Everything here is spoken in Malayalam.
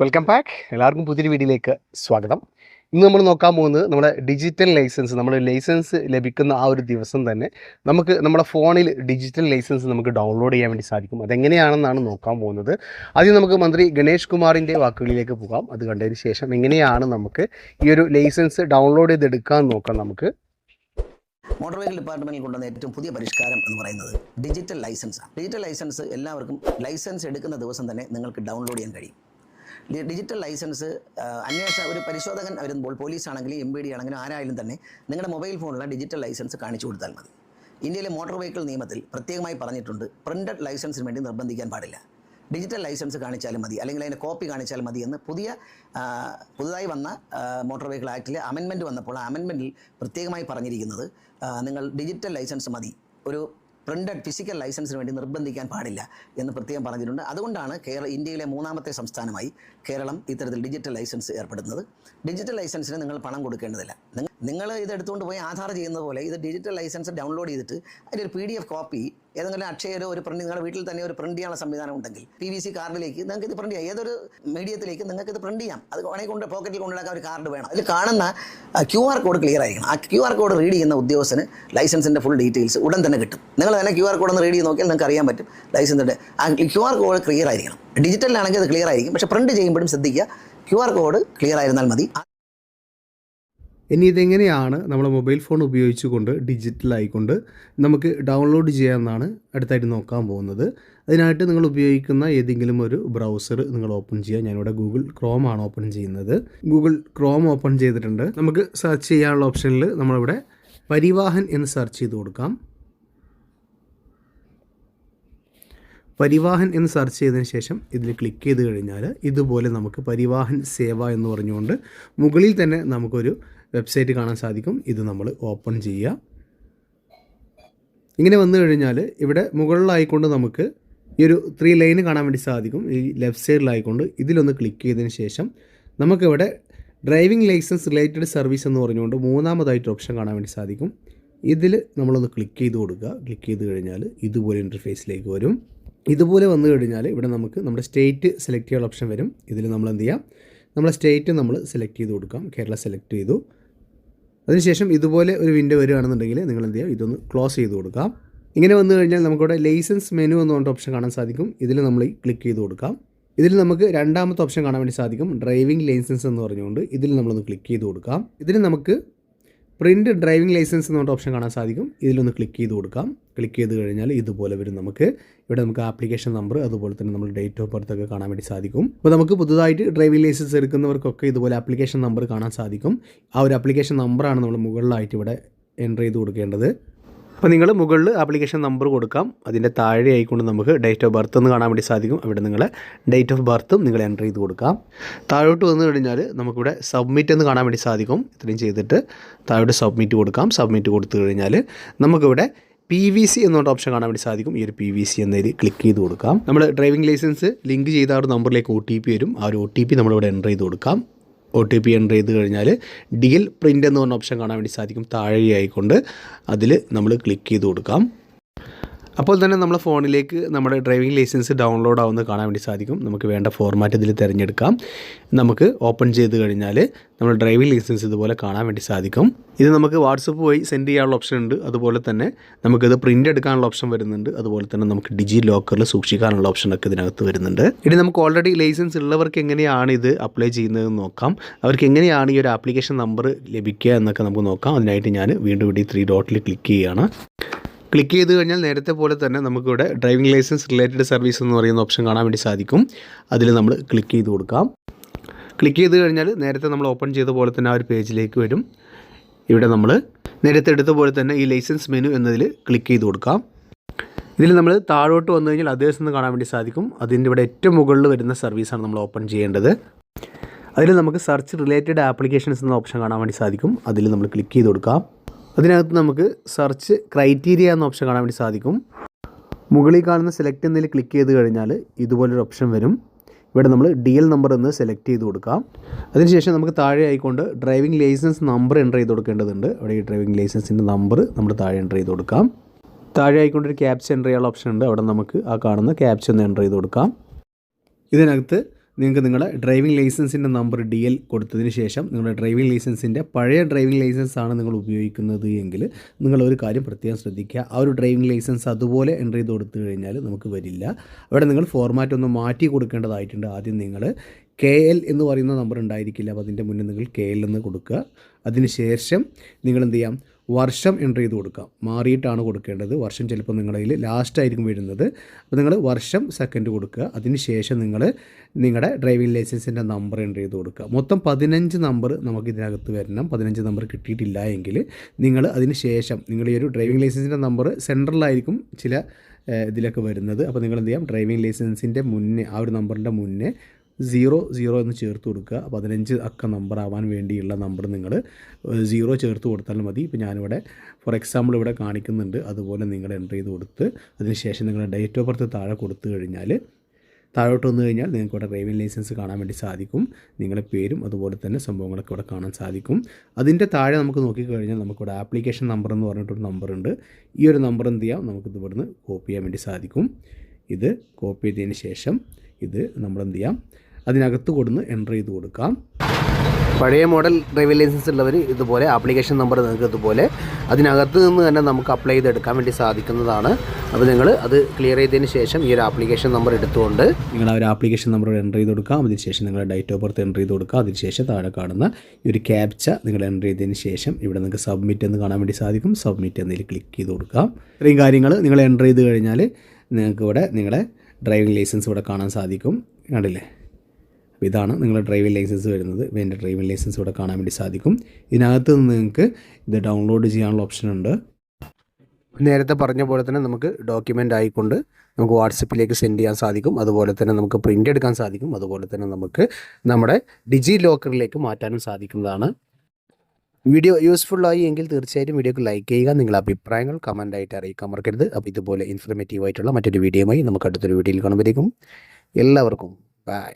വെൽക്കം ബാക്ക് എല്ലാവർക്കും പുതിയൊരു വീഡിയോയിലേക്ക് സ്വാഗതം. ഇന്ന് നമ്മൾ നോക്കാൻ പോകുന്നത് നമ്മുടെ ഡിജിറ്റൽ ലൈസൻസ് നമ്മുടെ ലൈസൻസ് ലഭിക്കുന്ന ആ ഒരു ദിവസം തന്നെ നമുക്ക് നമ്മുടെ ഫോണിൽ ഡിജിറ്റൽ ലൈസൻസ് നമുക്ക് ഡൗൺലോഡ് ചെയ്യാൻ വേണ്ടി സാധിക്കും. അതെങ്ങനെയാണെന്നാണ് നോക്കാൻ പോകുന്നത്. ആദ്യം നമുക്ക് മന്ത്രി ഗണേഷ് കുമാറിന്റെ വാക്കുകളിലേക്ക് പോകാം. അത് കണ്ടതിന് ശേഷം എങ്ങനെയാണ് നമുക്ക് ഈ ഒരു ലൈസൻസ് ഡൗൺലോഡ് ചെയ്തെടുക്കാൻ നോക്കാം നമുക്ക്. മോട്ടോർ വെഹിക്കിൾ ഡിപ്പാർട്ട്മെന്റിൽ കൊണ്ടുവന്ന ഏറ്റവും പുതിയ പരിഷ്കാരം എന്ന് പറയുന്നത് ഡിജിറ്റൽ ലൈസൻസ് ആണ്. ഡിജിറ്റൽ ലൈസൻസ് എല്ലാവർക്കും ലൈസൻസ് എടുക്കുന്ന ദിവസം തന്നെ നിങ്ങൾക്ക് ഡൗൺലോഡ് ചെയ്യാൻ കഴിയും. ഡിജിറ്റൽ ലൈസൻസ് അന്വേഷണ ഒരു പരിശോധകൻ വരുമ്പോൾ പോലീസ് ആണെങ്കിലും എം ബി ഡി ആണെങ്കിലും ആരായാലും തന്നെ നിങ്ങളുടെ മൊബൈൽ ഫോണിലുള്ള ഡിജിറ്റൽ ലൈസൻസ് കാണിച്ചു കൊടുത്താൽ മതി. ഇന്ത്യയിലെ മോട്ടോർ വെഹിക്കിൾ നിയമത്തിൽ പ്രത്യേകമായി പറഞ്ഞിട്ടുണ്ട് പ്രിന്റഡ് ലൈസൻസിന് വേണ്ടി നിർബന്ധിക്കാൻ പാടില്ല. ഡിജിറ്റൽ ലൈസൻസ് കാണിച്ചാലും മതി അല്ലെങ്കിൽ അതിന്റെ കോപ്പി കാണിച്ചാൽ മതി എന്ന് പുതിയ പുതുതായി വന്ന മോട്ടോർ വെഹിക്കിൾ ആക്ടിലെ അമെൻമെന്റ് വന്നപ്പോൾ ആ അമെൻമെന്റിൽ പ്രത്യേകമായി പറഞ്ഞിരിക്കുന്നത് നിങ്ങൾ ഡിജിറ്റൽ ലൈസൻസ് മതി ഒരു പ്രിന്റഡ് ഫിസിക്കൽ ലൈസൻസിന് വേണ്ടി നിർബന്ധിക്കാൻ പാടില്ല എന്ന് പ്രത്യേകം പറഞ്ഞിട്ടുണ്ട്. അതുകൊണ്ടാണ് കേരള ഇന്ത്യയിലെ മൂന്നാമത്തെ സംസ്ഥാനമായി കേരളം ഇത്തരത്തിൽ ഡിജിറ്റൽ ലൈസൻസ് ഏർപ്പെടുന്നത് ഡിജിറ്റൽ ലൈസൻസിന് നിങ്ങൾ പണം കൊടുക്കേണ്ടതില്ല. നിങ്ങ- നിങ്ങൾ ഇത് എടുത്തുകൊണ്ട് പോയി ആധാർ ചെയ്യുന്ന പോലെ ഇത് ഡിജിറ്റൽ ലൈസൻസ് ഡൗൺലോഡ് ചെയ്തിട്ട് അതിന്റെ ഒരു പി ഡി എഫ് കോപ്പി ഏതെങ്കിലും അക്ഷയരോ ഒരു പ്രിന്റ് നിങ്ങളുടെ വീട്ടിൽ തന്നെ ഒരു പ്രിന്റ് ചെയ്യാനുള്ള സംവിധാനം ഉണ്ടെങ്കിൽ പി വി സി കാർഡിലേക്ക് നിങ്ങൾക്ക് ഇത് പ്രിന്റ് ചെയ്യാം. ഏതൊരു മീഡിയത്തിലേക്ക് നിങ്ങൾക്ക് ഇത് പ്രിന്റ് ചെയ്യാം. അത് വേണമെങ്കിൽ കൊണ്ട് പോക്കറ്റിൽ കൊണ്ടുനടക്കാൻ ഒരു കാർഡ് വേണം. അതിൽ കാണുന്ന ക്യു ആർ കോഡ് ക്ലിയർ ആയിരിക്കണം. ആ ക്യു ആർ കോഡ് റീഡ് ചെയ്യുന്ന ഉദ്യോഗസ്ഥന് ലൈസൻസിന്റെ ഫുൾ ഡീറ്റെയിൽസ് ഉടൻ തന്നെ കിട്ടും. നിങ്ങൾ തന്നെ ക്യു ആർ കോഡ് ഒന്ന് റീഡ് ചെയ്ത് നോക്കിയാൽ നിങ്ങൾക്ക് അറിയാൻ പറ്റും ലൈസൻസിന്റെ ആ ക്യു ആർ കോഡ് ക്ലിയർ ആയിരിക്കണം. ഡിജിറ്റലിലാണെങ്കിൽ അത് ക്ലിയർ ആയിരിക്കും. പക്ഷേ പ്രിന്റ് ചെയ്യുമ്പോഴും ശ്രദ്ധിക്കുക ക്യു ആർ കോഡ് ക്ലിയർ ആയിരുന്നാൽ മതി. ഇനി ഇതെങ്ങനെയാണ് നമ്മൾ മൊബൈൽ ഫോൺ ഉപയോഗിച്ചുകൊണ്ട് ഡിജിറ്റലായിക്കൊണ്ട് നമുക്ക് ഡൗൺലോഡ് ചെയ്യാമെന്നാണ് അടുത്തായിട്ട് നോക്കാൻ പോകുന്നത്. അതിനായിട്ട് നിങ്ങൾ ഉപയോഗിക്കുന്ന ഏതെങ്കിലും ഒരു ബ്രൗസർ നിങ്ങൾ ഓപ്പൺ ചെയ്യുക. ഞാനിവിടെ ഗൂഗിൾ ക്രോം ആണ് ഓപ്പൺ ചെയ്യുന്നത്. ഗൂഗിൾ ക്രോം ഓപ്പൺ ചെയ്തിട്ടുണ്ട്. നമുക്ക് സെർച്ച് ചെയ്യാനുള്ള ഓപ്ഷനിൽ നമ്മളിവിടെ പരിവാഹൻ എന്ന് സെർച്ച് ചെയ്ത് കൊടുക്കാം. പരിവാഹൻ എന്ന് സെർച്ച് ചെയ്തതിന് ശേഷം ഇതിൽ ക്ലിക്ക് ചെയ്ത് കഴിഞ്ഞാൽ ഇതുപോലെ നമുക്ക് പരിവാഹൻ സേവ എന്ന് പറഞ്ഞുകൊണ്ട് മുകളിൽ തന്നെ നമുക്കൊരു വെബ്സൈറ്റ് കാണാൻ സാധിക്കും. ഇത് നമ്മൾ ഓപ്പൺ ചെയ്യുക ഇങ്ങനെ വന്നു കഴിഞ്ഞാൽ ഇവിടെ മുകളിലായിക്കൊണ്ട് നമുക്ക് ഈ ഒരു ത്രീ ലൈന് കാണാൻ വേണ്ടി സാധിക്കും. ഈ ലെഫ്റ്റ് സൈഡിലായിക്കൊണ്ട് ഇതിലൊന്ന് ക്ലിക്ക് ചെയ്തതിന് ശേഷം നമുക്കിവിടെ ഡ്രൈവിംഗ് ലൈസൻസ് റിലേറ്റഡ് സർവീസ് എന്ന് പറഞ്ഞുകൊണ്ട് മൂന്നാമതായിട്ട് ഓപ്ഷൻ കാണാൻ വേണ്ടി സാധിക്കും. ഇതിൽ നമ്മളൊന്ന് ക്ലിക്ക് ചെയ്ത് കൊടുക്കുക. ക്ലിക്ക് ചെയ്ത് കഴിഞ്ഞാൽ ഇതുപോലെ ഇന്റർഫേസിലേക്ക് വരും. ഇതുപോലെ വന്നു കഴിഞ്ഞാൽ ഇവിടെ നമുക്ക് നമ്മുടെ സ്റ്റേറ്റ് സെലക്ട് ചെയ്യാനുള്ള ഓപ്ഷൻ വരും. ഇതിൽ നമ്മൾ എന്ത് ചെയ്യാം? നമ്മുടെ സ്റ്റേറ്റ് നമ്മൾ സെലക്ട് ചെയ്ത് കൊടുക്കാം. കേരള സെലക്ട് ചെയ്തു. അതിനുശേഷം ഇതുപോലെ ഒരു വിൻഡോ വരികയാണെന്നുണ്ടെങ്കിൽ നിങ്ങൾ എന്ത് ചെയ്യുക ഇതൊന്ന് ക്ലോസ് ചെയ്ത് കൊടുക്കാം. ഇങ്ങനെ വന്നു കഴിഞ്ഞാൽ നമുക്കിവിടെ ലൈസൻസ് മെനു എന്ന് പറഞ്ഞ ഓപ്ഷൻ കാണാൻ സാധിക്കും. ഇതിൽ നമ്മൾ ക്ലിക്ക് ചെയ്ത് കൊടുക്കാം. ഇതിൽ നമുക്ക് രണ്ടാമത്തെ ഓപ്ഷൻ കാണാൻ വേണ്ടി സാധിക്കും. ഡ്രൈവിംഗ് ലൈസൻസ് എന്ന് പറഞ്ഞുകൊണ്ട് ഇതിൽ നമ്മളൊന്ന് ക്ലിക്ക് ചെയ്ത് കൊടുക്കാം. ഇതിൽ നമുക്ക് പ്രിന്റ് ഡ്രൈവിംഗ് ലൈസൻസ് എന്ന് പറഞ്ഞ ഓപ്ഷൻ കാണാൻ സാധിക്കും. ഇതിലൊന്ന് ക്ലിക്ക് ചെയ്ത് കൊടുക്കാം. ക്ലിക്ക് ചെയ്ത് കഴിഞ്ഞാൽ ഇതുപോലെ വരും നമുക്ക്. ഇവിടെ നമുക്ക് ആപ്ലിക്കേഷൻ നമ്പർ അതുപോലെ തന്നെ നമ്മൾ ഡേറ്റ് ഓഫ് ബർത്ത് ഒക്കെ കാണാൻ വേണ്ടി സാധിക്കും. അപ്പോൾ നമുക്ക് പുതുതായിട്ട് ഡ്രൈവിംഗ് ലൈസൻസ് എടുക്കുന്നവർക്കൊക്കെ ഇതുപോലെ ആപ്ലിക്കേഷൻ നമ്പർ കാണാൻ സാധിക്കും. ആ ഒരു ആപ്ലിക്കേഷൻ നമ്പറാണ് നമ്മൾ മുകളിലായിട്ട് ഇവിടെ എന്റർ ചെയ്ത് കൊടുക്കേണ്ടത്. അപ്പോൾ നിങ്ങൾ മുകളിൽ ആപ്ലിക്കേഷൻ നമ്പർ കൊടുക്കാം. അതിന്റെ താഴെ ആയിക്കൊണ്ട് നമുക്ക് ഡേറ്റ് ഓഫ് ബർത്ത് എന്ന് കാണാൻ വേണ്ടി സാധിക്കും. അവിടെ നിങ്ങൾ ഡേറ്റ് ഓഫ് ബർത്തും നിങ്ങൾ എന്റർ ചെയ്ത് കൊടുക്കാം. താഴോട്ട് വന്നു കഴിഞ്ഞാൽ നമുക്കിവിടെ സബ്മിറ്റ് എന്ന് കാണാൻ വേണ്ടി സാധിക്കും. ഇത്രയും ചെയ്തിട്ട് താഴോട്ട് സബ്മിറ്റ് കൊടുക്കാം. സബ്മിറ്റ് കൊടുത്തു കഴിഞ്ഞാൽ നമുക്കിവിടെ പി വി സി എന്നുള്ള ഓപ്ഷൻ കാണാൻ വേണ്ടി സാധിക്കും. ഈ ഒരു പി വി സി എന്നതിൽ ക്ലിക്ക് ചെയ്ത് കൊടുക്കാം. നമ്മൾ ഡ്രൈവിംഗ് ലൈസൻസ് ലിങ്ക് ചെയ്ത ആ ഒരു നമ്പറിലേക്ക് ഒ ടി പി വരും. ആ ഒരു ഒ ടി പി നമ്മളിവിടെ എന്റർ ചെയ്ത് കൊടുക്കാം. ഒ ടി പി എന്റർ ചെയ്ത് കഴിഞ്ഞാൽ ഡിയൽ പ്രിന്റ് എന്ന് പറഞ്ഞ ഓപ്ഷൻ കാണാൻ വേണ്ടി സാധിക്കും. താഴെയായിക്കൊണ്ട് അതിൽ നമ്മൾ ക്ലിക്ക് ചെയ്ത് കൊടുക്കാം. അപ്പോൾ തന്നെ നമ്മുടെ ഫോണിലേക്ക് നമ്മുടെ ഡ്രൈവിംഗ് ലൈസൻസ് ഡൗൺലോഡ് ആവുന്നത് കാണാൻ വേണ്ടി സാധിക്കും. നമുക്ക് വേണ്ട ഫോർമാറ്റ് ഇതിൽ തിരഞ്ഞെടുക്കാം. നമുക്ക് ഓപ്പൺ ചെയ്ത് കഴിഞ്ഞാൽ നമ്മുടെ ഡ്രൈവിംഗ് ലൈസൻസ് ഇതുപോലെ കാണാൻ വേണ്ടി സാധിക്കും. ഇത് നമുക്ക് വാട്സപ്പ് വഴി സെൻഡ് ചെയ്യാനുള്ള ഓപ്ഷൻ ഉണ്ട്. അതുപോലെ തന്നെ നമുക്കിത് പ്രിന്റ് എടുക്കാനുള്ള ഓപ്ഷൻ വരുന്നുണ്ട്. അതുപോലെ തന്നെ നമുക്ക് ഡിജി ലോക്കറിൽ സൂക്ഷിക്കാനുള്ള ഓപ്ഷനൊക്കെ ഇതിനകത്ത് വരുന്നുണ്ട്. ഇനി നമുക്ക് ഓൾറെഡി ലൈസൻസ് ഉള്ളവർക്ക് എങ്ങനെയാണ് ഇത് അപ്ലൈ ചെയ്യുന്നതെന്ന് നോക്കാം. അവർക്ക് എങ്ങനെയാണ് ഈ ഒരു ആപ്ലിക്കേഷൻ നമ്പർ ലഭിക്കുക എന്നൊക്കെ നമുക്ക് നോക്കാം. അതിനായിട്ട് ഞാൻ വീണ്ടും ഇവിടെ ത്രീ ഡോട്ടിൽ ക്ലിക്ക് ചെയ്യുകയാണ്. ക്ലിക്ക് ചെയ്ത് കഴിഞ്ഞാൽ നേരത്തെ പോലെ തന്നെ നമുക്കിവിടെ ഡ്രൈവിംഗ് ലൈസൻസ് റിലേറ്റഡ് സർവീസ് എന്ന് പറയുന്ന ഓപ്ഷൻ കാണാൻ വേണ്ടി സാധിക്കും. അതിൽ നമ്മൾ ക്ലിക്ക് ചെയ്ത് കൊടുക്കാം. ക്ലിക്ക് ചെയ്ത് കഴിഞ്ഞാൽ നേരത്തെ നമ്മൾ ഓപ്പൺ ചെയ്ത പോലെ തന്നെ ആ ഒരു പേജിലേക്ക് വരും. ഇവിടെ നമ്മൾ നേരത്തെ എടുത്ത പോലെ തന്നെ ഈ ലൈസൻസ് മെനു എന്നതിൽ ക്ലിക്ക് ചെയ്ത് കൊടുക്കാം. ഇതിൽ നമ്മൾ താഴോട്ട് വന്നു കഴിഞ്ഞാൽ അതേഴ്സ് എന്ന് കാണാൻ വേണ്ടി സാധിക്കും. അതിന്റെ ഇവിടെ ഏറ്റവും മുകളിൽ വരുന്ന സർവീസാണ് നമ്മൾ ഓപ്പൺ ചെയ്യേണ്ടത്. അതിൽ നമുക്ക് സെർച്ച് റിലേറ്റഡ് ആപ്ലിക്കേഷൻസ് എന്ന ഓപ്ഷൻ കാണാൻ വേണ്ടി സാധിക്കും. അതിൽ നമ്മൾ ക്ലിക്ക് ചെയ്ത് കൊടുക്കാം. അതിനകത്ത് നമുക്ക് സെർച്ച് ക്രൈറ്റീരിയ എന്ന ഓപ്ഷൻ കാണാൻ വേണ്ടി സാധിക്കും. മുകളിൽ കാണുന്ന സെലക്ട് എന്നതിൽ ക്ലിക്ക് ചെയ്ത് കഴിഞ്ഞാൽ ഇതുപോലൊരു ഓപ്ഷൻ വരും. ഇവിടെ നമ്മൾ ഡി എൽ നമ്പർ എന്ന് സെലക്ട് ചെയ്ത് കൊടുക്കാം. അതിനുശേഷം നമുക്ക് താഴെ ആയിക്കൊണ്ട് ഡ്രൈവിംഗ് ലൈസൻസ് നമ്പർ എന്റർ ചെയ്ത് കൊടുക്കേണ്ടതുണ്ട്. അവിടെ ഈ ഡ്രൈവിംഗ് ലൈസൻസിന്റെ നമ്പർ നമ്മൾ താഴെ എന്റർ ചെയ്ത് കൊടുക്കാം. താഴെ ആയിക്കൊണ്ട് ഒരു ക്യാപ്ച എന്റർ ചെയ്യാനുള്ള ഓപ്ഷൻ ഉണ്ട്. അവിടെ നമുക്ക് ആ കാണുന്ന ക്യാപ്ച ഒന്ന് എന്റർ ചെയ്ത് കൊടുക്കാം. ഇതിനകത്ത് നിങ്ങൾക്ക് നിങ്ങളുടെ ഡ്രൈവിംഗ് ലൈസൻസിന്റെ നമ്പർ ഡി എൽ കൊടുത്തതിന് ശേഷം നിങ്ങളുടെ ഡ്രൈവിംഗ് ലൈസൻസിന്റെ പഴയ ഡ്രൈവിംഗ് ലൈസൻസ് ആണ് നിങ്ങൾ ഉപയോഗിക്കുന്നത് എങ്കിൽ നിങ്ങൾ ഒരു കാര്യം പ്രത്യേകം ശ്രദ്ധിക്കുക. ആ ഒരു ഡ്രൈവിംഗ് ലൈസൻസ് അതുപോലെ എന്റർ ചെയ്ത് കൊടുത്തു കഴിഞ്ഞാൽ നമുക്ക് വരില്ല. അവിടെ നിങ്ങൾ ഫോർമാറ്റ് ഒന്ന് മാറ്റി കൊടുക്കേണ്ടതായിട്ടുണ്ട്. ആദ്യം നിങ്ങൾ കെ എൽ എന്ന് പറയുന്ന നമ്പർ ഉണ്ടായിരിക്കില്ല. അപ്പോൾ അതിന്റെ മുന്നേ നിങ്ങൾ കെ എൽ എന്ന് കൊടുക്കുക. അതിന് ശേഷം നിങ്ങൾ എന്ത് ചെയ്യാം? വർഷം എന്റർ ചെയ്ത് കൊടുക്കാം. മാറിയിട്ടാണ് കൊടുക്കേണ്ടത്. വർഷം ചിലപ്പോൾ നിങ്ങളതിൽ ലാസ്റ്റ് ആയിരിക്കും വരുന്നത്. അപ്പോൾ നിങ്ങൾ വർഷം സെക്കൻഡ് കൊടുക്കുക. അതിന് ശേഷം നിങ്ങൾ നിങ്ങളുടെ ഡ്രൈവിംഗ് ലൈസൻസിന്റെ നമ്പർ എന്റർ ചെയ്ത് കൊടുക്കുക. മൊത്തം പതിനഞ്ച് നമ്പർ നമുക്ക് ഇതിനകത്ത് വരണം. പതിനഞ്ച് നമ്പർ കിട്ടിയിട്ടില്ല എങ്കിൽ നിങ്ങൾ അതിന് ശേഷം നിങ്ങൾ ഈ ഒരു ഡ്രൈവിംഗ് ലൈസൻസിന്റെ നമ്പർ സെൻട്രലായിരിക്കും ചില ഇതിലൊക്കെ വരുന്നത്. അപ്പോൾ നിങ്ങൾ എന്ത് ചെയ്യാം? ഡ്രൈവിംഗ് ലൈസൻസിന്റെ മുന്നേ ആ ഒരു നമ്പറിന്റെ മുന്നേ സീറോ സീറോ എന്ന് ചേർത്ത് കൊടുക്കുക. പതിനഞ്ച് അക്ക നമ്പർ ആവാൻ വേണ്ടിയുള്ള നമ്പർ നിങ്ങൾ സീറോ ചേർത്ത് കൊടുത്താൽ മതി. ഇപ്പോൾ ഞാനിവിടെ ഫോർ എക്സാമ്പിൾ ഇവിടെ കാണിക്കുന്നുണ്ട്. അതുപോലെ നിങ്ങൾ എന്റർ ചെയ്ത് കൊടുത്ത് അതിനുശേഷം നിങ്ങളുടെ ഡേറ്റ് ഓഫ് ബർത്ത് താഴെ കൊടുത്തു കഴിഞ്ഞാൽ താഴോട്ട് വന്നു കഴിഞ്ഞാൽ നിങ്ങൾക്ക് ഇവിടെ ഡ്രൈവിംഗ് ലൈസൻസ് കാണാൻ വേണ്ടി സാധിക്കും. നിങ്ങളുടെ പേരും അതുപോലെ തന്നെ സംഭവങ്ങളൊക്കെ ഇവിടെ കാണാൻ സാധിക്കും. അതിന്റെ താഴെ നമുക്ക് നോക്കിക്കഴിഞ്ഞാൽ നമുക്കിവിടെ ആപ്ലിക്കേഷൻ നമ്പർ എന്ന് പറഞ്ഞിട്ടൊരു നമ്പർ ഉണ്ട്. ഈ ഒരു നമ്പർ എന്ത് ചെയ്യാം? നമുക്കിത് ഇവിടുന്ന് കോപ്പി ചെയ്യാൻ വേണ്ടി സാധിക്കും. ഇത് കോപ്പി ചെയ്തതിന് ശേഷം ഇത് നമ്മളെന്ത് ചെയ്യാം? അതിനകത്ത് കൊടുന്ന് എന്റർ ചെയ്ത് കൊടുക്കാം. പഴയ മോഡൽ ഡ്രൈവിംഗ് ലൈസൻസ് ഉള്ളവർ ഇതുപോലെ ആപ്ലിക്കേഷൻ നമ്പർ നിങ്ങൾക്ക് ഇതുപോലെ അതിനകത്ത് നിന്ന് തന്നെ നമുക്ക് അപ്ലൈ ചെയ്തെടുക്കാൻ വേണ്ടി സാധിക്കുന്നതാണ്. അപ്പോൾ നിങ്ങൾ അത് ക്ലിയർ ചെയ്തതിന് ശേഷം ഈ ഒരു ആപ്ലിക്കേഷൻ നമ്പർ എടുത്തുകൊണ്ട് നിങ്ങൾ ആ ഒരു ആപ്ലിക്കേഷൻ നമ്പർ എന്റർ ചെയ്ത് കൊടുക്കാം. അതിനുശേഷം നിങ്ങളുടെ ഡേറ്റ് ഓഫ് ബർത്ത് എന്റർ ചെയ്ത് കൊടുക്കുക അതിനുശേഷം താഴെ കാണുന്ന ഈ ഒരു ക്യാപ്ച നിങ്ങൾ എന്റർ ചെയ്തതിന് ശേഷം ഇവിടെ നിങ്ങൾക്ക് സബ്മിറ്റ് എന്ന് കാണാൻ വേണ്ടി സാധിക്കും. സബ്മിറ്റ് എന്നതിൽ ക്ലിക്ക് ചെയ്ത് കൊടുക്കാം. ഇത്രയും കാര്യങ്ങൾ നിങ്ങൾ എന്റർ ചെയ്ത് കഴിഞ്ഞാൽ നിങ്ങൾക്ക് ഇവിടെ നിങ്ങളുടെ ഡ്രൈവിംഗ് ലൈസൻസ് ഇവിടെ കാണാൻ സാധിക്കും. കണ്ടില്ലേ? അപ്പോൾ ഇതാണ് നിങ്ങളുടെ ഡ്രൈവിംഗ് ലൈസൻസ് വരുന്നത്. എന്റെ ഡ്രൈവിംഗ് ലൈസൻസ് ഇവിടെ കാണാൻ വേണ്ടി സാധിക്കും. ഇതിനകത്ത് നിന്ന് നിങ്ങൾക്ക് ഇത് ഡൗൺലോഡ് ചെയ്യാനുള്ള ഓപ്ഷൻ ഉണ്ട്. നേരത്തെ പറഞ്ഞ പോലെ തന്നെ നമുക്ക് ഡോക്യുമെന്റ് ആയിക്കൊണ്ട് നമുക്ക് വാട്സപ്പിലേക്ക് സെൻഡ് ചെയ്യാൻ സാധിക്കും. അതുപോലെ തന്നെ നമുക്ക് പ്രിന്റ് എടുക്കാൻ സാധിക്കും. അതുപോലെ തന്നെ നമുക്ക് നമ്മുടെ ഡിജി ലോക്കറിലേക്ക് മാറ്റാനും സാധിക്കുന്നതാണ്. വീഡിയോ യൂസ്ഫുൾ ആയി എങ്കിൽ തീർച്ചയായിട്ടും വീഡിയോക്ക് ലൈക്ക് ചെയ്യുക. നിങ്ങളുടെ അഭിപ്രായങ്ങൾ കമന്റായിട്ട് അറിയിക്കാൻ മറക്കരുത്. അപ്പോൾ ഇതുപോലെ ഇൻഫർമേറ്റീവ് ആയിട്ടുള്ള മറ്റൊരു വീഡിയോയുമായി നമുക്ക് അടുത്തൊരു വീഡിയോയിൽ കാണുമ്പോഴേക്കും എല്ലാവർക്കും ബൈ